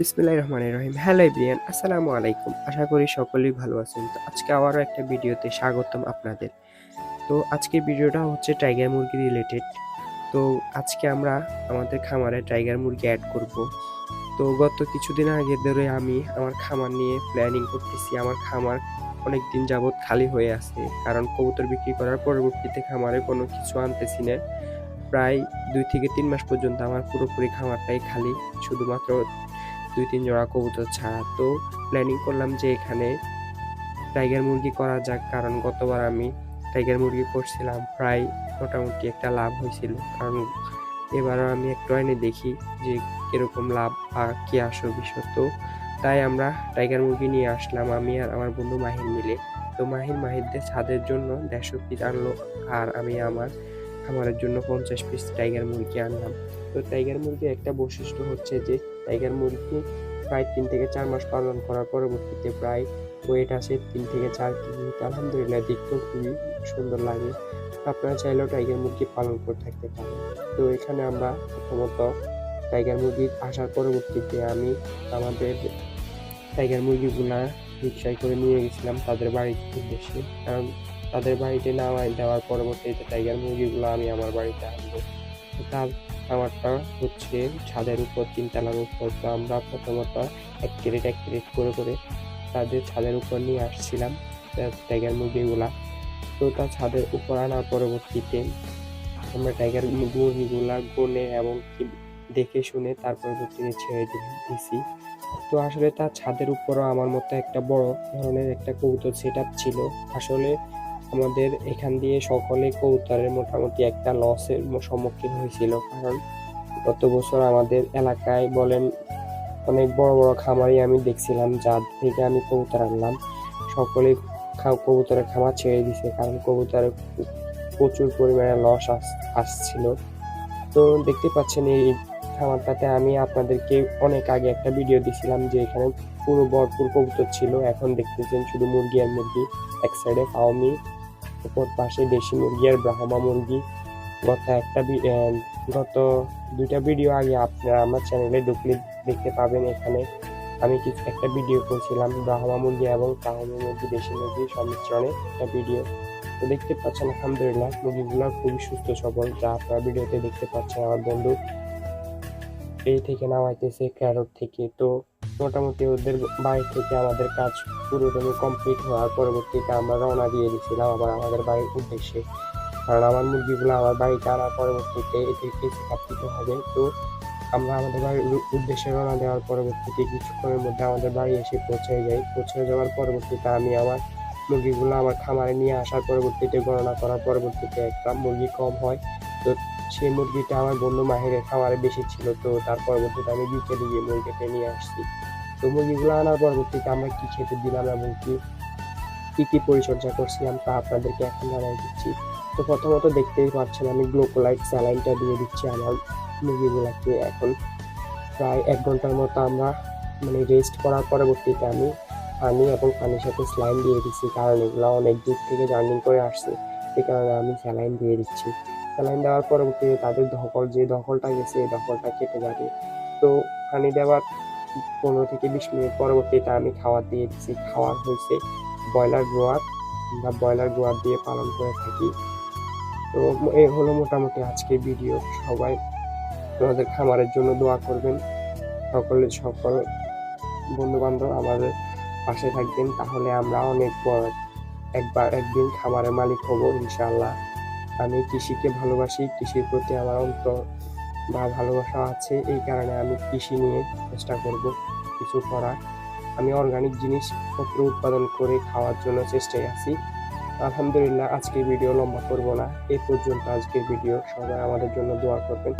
বিসমিল্লাহ রহমান রহিম। Hello everyone আসসালামু আলাইকুম। আশা করি সকলেই ভালো আছেন। তো আজকে আবারও একটা ভিডিওতে স্বাগতম আপনাদের। তো আজকের ভিডিওটা হচ্ছে টাইগার মুরগি রিলেটেড। তো আজকে আমরা আমাদের খামারে টাইগার মুরগি অ্যাড করব। তো গত কিছুদিন আগে ধরে আমি আমার খামার নিয়ে প্ল্যানিং করতেছি। আমার খামার অনেক দিন যাবৎ খালি হয়ে আছে। কারণ কবুতর বিক্রি করার পরবর্তীতে খামারে কোনো কিছু আনতেছি না। প্রায় দুই থেকে তিন মাস পর্যন্ত আমার পুরোপুরি খামারটাই খালি। শুধুমাত্র দুই তিন জোড়া কবুতর ছাড়া। তো প্ল্যানিং করলাম যে এখানে টাইগার মুরগি করা যাক, কারণ গতবার আমি টাইগার মুরগি করছিলাম, প্রায় মোটামুটি একটা লাভ হয়েছিল। কারণ এবারও আমি একটু এনে দেখি যে কীরকম লাভ বা কি আসো বিষয়। তো তাই আমরা টাইগার মুরগি নিয়ে আসলাম আমি আর আমার বন্ধু মাহির মিলে। তো মাহির মাহিরদের ছাদের জন্য দেড়শো পিস আনলো আর আমি আমার খামারের জন্য পঞ্চাশ পিস টাইগার মুরগি আনলাম। তো টাইগার মুরগির একটা বৈশিষ্ট্য হচ্ছে যে টাইগার মুরগি প্রায় তিন থেকে চার মাস পালন করার পরবর্তীতে প্রায় ওয়েট আসে তিন থেকে চার কেজি। আলহামদুলিল্লাহ, দেখতেও খুবই সুন্দর লাগে। আপনারা চাইলেও টাইগার মুরগি পালন করে থাকতে পারেন। তো এখানে আমরা প্রথমত টাইগার মুরগি আসার পরবর্তীতে আমি আমাদের টাইগার মুরগিগুলা রিক্সায় করে নিয়ে গেছিলাম তাদের বাড়ির উদ্দেশ্যে। কারণ তাদের বাড়িতে নামাই দেওয়ার পরবর্তীতে টাইগার মুরগিগুলো আমি আমার বাড়িতে আনব। তার খামারটা হচ্ছে ছাদের উপর তিনতলার উপর। তো আমরা প্রথমত এক ক্রেট এক ক্রেট করে করে তাদের ছাদের উপর নিয়ে আসছিলাম টাইগার মুরগিগুলা। তো তার ছাদের উপর আনার পরবর্তীতে আমরা টাইগার মুরগিগুলা গনে এবং দেখে শুনে তার পরবর্তীতে ছেড়ে দিয়েছি তো আসলে তার ছাদের উপরও আমার মতো একটা বড় ধরনের একটা কবুতর সেট ছিল। আসলে আমাদের এখান দিয়ে সকলে কবুতরের মোটামুটি একটা লসের সম্মুখীন হয়েছিল। কারণ গত বছর আমাদের এলাকায় বলেন, অনেক বড় বড় খামারই আমি দেখছিলাম, যার থেকে আমি কবুতর আনলাম। সকলেই কবুতরের খামার ছেড়ে দিছে, কারণ কবুতরের প্রচুর পরিমাণে লস আসছিল। তো দেখতে পাচ্ছেন, এই খামারটাতে আমি আপনাদেরকে অনেক আগে একটা ভিডিও দিছিলাম যে এখানে পুরো ভরপুর কবুতর ছিল। এখন দেখতেছেন শুধু মুরগি আর মুরগি, এক সাইডে ফাওমি অপর পাশে দেশি মুরগি আর ব্রাহ্মা মুরগি। গত একটা গত দুইটা ভিডিও আগে আপনারা আমার চ্যানেলে ঢুকলে দেখতে পাবেন এখানে। আমি কিছু একটা ভিডিও করছিলাম, ব্রাহ্মা মুরগি এবং কাহমি মুরগি, দেশি মুরগি সংমিশ্রণে একটা ভিডিও তো দেখতে পাচ্ছেন, আলহামদুলিল্লাহ, মুরগিগুলো খুবই সুস্থ সবল। যা আপনারা ভিডিওতে দেখতে পাচ্ছেন, আমার বন্ধু। এই থেকে নামাইতেছে ক্যারট থেকে। তো মোটামুটি ওদের বাড়ি থেকে আমাদের কাজ পুরোদমে কমপ্লিট হওয়ার পরবর্তীতে আমরা রওনা দিয়ে দিয়েছিলাম আবার আমাদের বাড়ির উদ্দেশ্যে। কারণ আমার মুরগিগুলো আমার বাড়িতে আনার পরবর্তীতে এদেরকে দিতে হবে। তো আমরা আমাদের বাড়ির উদ্দেশ্যে রওনা দেওয়ার পরবর্তীতে কিছুক্ষণের মধ্যে আমাদের বাড়ি এসে পৌঁছে যাই। পৌঁছে যাওয়ার পরবর্তীতে আমি আমার মুরগিগুলো আমার খামারে নিয়ে আসার পরবর্তীতে গণনা করার পরবর্তীতে একটা মুরগি কম হয়। তো সেই মুরগিটা আমার বন্ধু মাহিরের খামারে বেশি ছিল, তো তার পরবর্তীতে আমি বিকেলে গিয়ে মুরগিটা নিয়ে আসছি। তো মুরগিগুলো আনার পরবর্তীতে আমরা কি খেতে দিলাম এবং কি কি কি পরিচর্যা করছিলাম তা আপনাদেরকে এখন জানাই দিচ্ছি। তো প্রথমত দেখতেই পাচ্ছেন আমি গ্লোকোলাইট স্যালাইনটা দিয়ে দিচ্ছি আমার মুরগিগুলোকে। এখন প্রায় এক ঘণ্টার মতো আমরা মানে রেস্ট করার পরবর্তীতে আমি পানি এবং পানির সাথে স্লাইন দিয়ে দিচ্ছি, কারণ এগুলো অনেক দূর থেকে জার্নিং করে আসছে সে কারণে আমি স্যালাইন দিয়ে দিচ্ছি। স্যালাইন দেওয়ার পরবর্তীতে তাদের দখল যে দখলটা গেছে, এই দখলটা কেটে যাবে। তো পানি দেওয়ার পনেরো থেকে বিশ মিনিট পরবর্তীতে আমি খাবার দিয়ে দিচ্ছি খাওয়ার হয়েছে ব্রয়লার গ্রোয়ার বা ব্রয়লার গ্রোয়ার দিয়ে পালন করে থাকি। তো এই হলো মোটামুটি আজকের ভিডিও সবাই আমাদের খামারের জন্য দোয়া করবেন। সকলে, সকল বন্ধু বান্ধব আমাদের পাশে থাকবেন, তাহলে আমরা অনেক বড় একবার, একদিন খামারের মালিক হব ইনশাল্লাহ আমি কৃষিকে ভালোবাসি, কৃষির প্রতি আমার অন্তর বা ভালোবাসা আছে, এই কারণে আমি কৃষি নিয়ে চেষ্টা করব কিছু করার। আমি অর্গানিক জিনিসপত্র উৎপাদন করে খাওয়ার জন্য চেষ্টায় আছি। আলহামদুলিল্লাহ আজকে ভিডিও লম্বা করব না। এ পর্যন্ত আজকের ভিডিও সবাই আমাদের জন্য দোয়া করবেন।